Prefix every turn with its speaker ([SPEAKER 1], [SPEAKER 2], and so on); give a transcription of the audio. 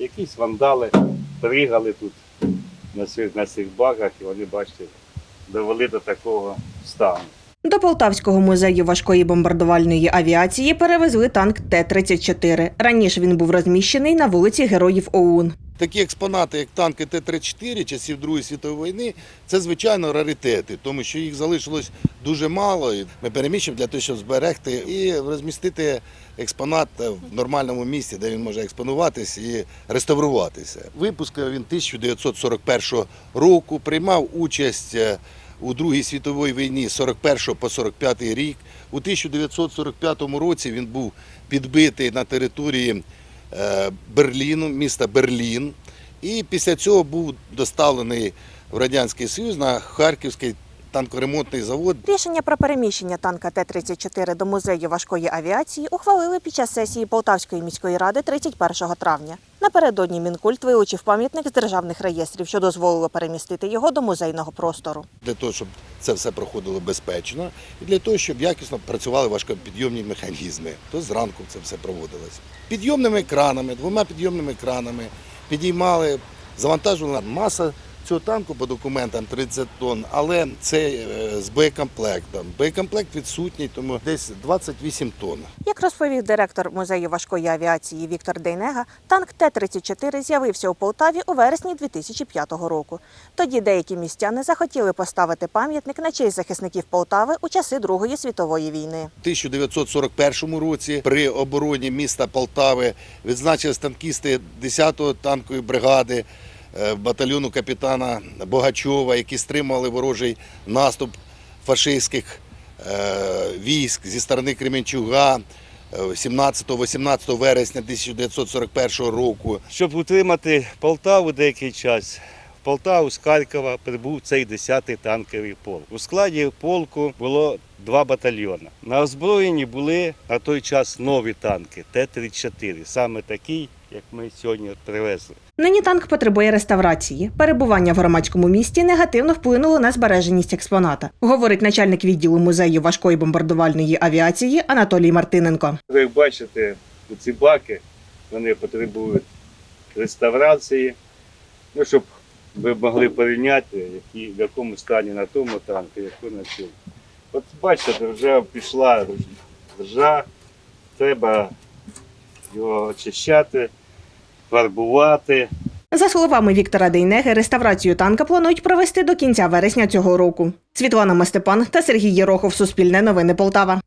[SPEAKER 1] Якісь вандали пригали тут на цих, на цих багах, і вони, бачите, довели до такого стану.
[SPEAKER 2] До Полтавського музею важкої бомбардувальної авіації перевезли танк Т-34. Раніше він був розміщений на вулиці Героїв ОУН.
[SPEAKER 3] Такі експонати, як танки Т-34 часів Другої світової війни, це звичайно раритети, тому що їх залишилось дуже мало. Ми переміщуємо для того, щоб зберегти і розмістити експонат в нормальному місці, де він може експонуватись і реставруватися. Випуск він 1941 року, приймав участь е, у Другій світовій війні 41 по 45 рік. У 1945 році він був підбитий на території е, Берліну, міста Берлін. І після цього був доставлений в Радянський Союз на Харківський танкоремонтний завод.
[SPEAKER 2] Рішення про переміщення танка Т-34 до музею важкої авіації ухвалили під час сесії Полтавської міської ради 31 травня. Напередодні Мінкульт вилучив пам'ятник з державних реєстрів, що дозволило перемістити його до музейного простору.
[SPEAKER 3] для того, щоб це все проходило безпечно, і для того, щоб якісно працювали важкопідйомні механізми. То зранку це все проводилось. Підйомними кранами, двома підйомними кранами підіймали, завантажувала маса цього танку по документам 30 тонн, але це е, з боєкомплектом. Боєкомплект відсутній, тому десь 28 тонн.
[SPEAKER 2] Як розповів директор музею важкої авіації Віктор Дейнега, танк Т-34 з'явився у Полтаві у вересні 2005 року. Тоді деякі містяни захотіли поставити пам'ятник на честь захисників Полтави у часи Другої світової війни.
[SPEAKER 3] У 1941 році при обороні міста Полтави відзначились танкісти 10-го танкової бригади батальйону капітана Богачова, які стримали ворожий наступ фашистських е, військ зі сторони Кременчуга е, 17-18 вересня 1941 року.
[SPEAKER 1] Щоб утримати Полтаву деякий час, в Полтаву з Харкова прибув цей 10-й танковий полк. У складі полку було два батальйони. На озброєнні були на той час нові танки Т-34, саме такі, як ми сьогодні привезли.
[SPEAKER 2] Нині танк потребує реставрації. Перебування в громадському місті негативно вплинуло на збереженість експоната, говорить начальник відділу музею важкої бомбардувальної авіації Анатолій Мартиненко.
[SPEAKER 1] Ви бачите, ці баки вони потребують реставрації, ну, щоб ви могли порівняти, які, в якому стані на тому танку, яку на цьому. От бачите, вже пішла ржа, треба його очищати, фарбувати.
[SPEAKER 2] За словами Віктора Дейнеги, реставрацію танка планують провести до кінця вересня цього року. Світлана Мастепан та Сергій Єрохов. Суспільне новини Полтава.